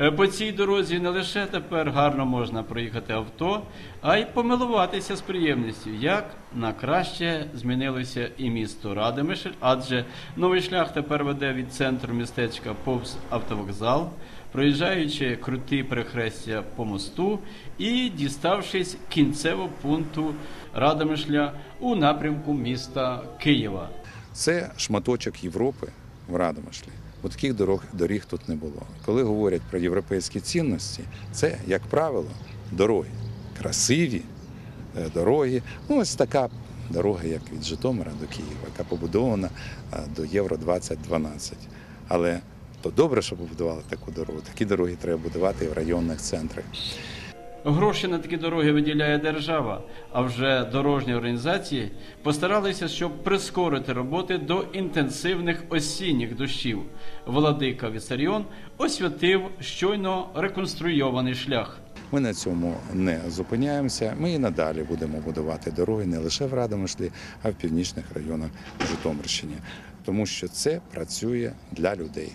Е, По цій дорозі не лише тепер гарно можна проїхати авто, а й помилуватися з приємністю, як на краще змінилося і місто Радомишль, адже новий шлях тепер веде від центру містечка повз автовокзал, проїжджаючи круті перехрестя по мосту і діставшись кінцевого пункту Радомишля у напрямку міста Києва. Це шматочок Європи в Радомишлі. Бо таких дорог доріг тут не було. Коли говорять про європейські цінності, це, як правило, дороги. Красиві е, дороги. Ну, ось така дорога, як від Житомира до Києва, яка побудована е, до Євро 2012. Але то добре, що побудували таку дорогу. Такі дороги треба будувати і в районних центрах. Гроші на такі дороги виділяє держава, а вже дорожні організації постаралися, щоб прискорити роботи до інтенсивних осінніх дощів. Владика Вісаріон освятив щойно реконструйований шлях. Ми на цьому не зупиняємося. Ми і надалі будемо будувати дороги не лише в Радомишлі, а в північних районах Житомирщини, тому що це працює для людей.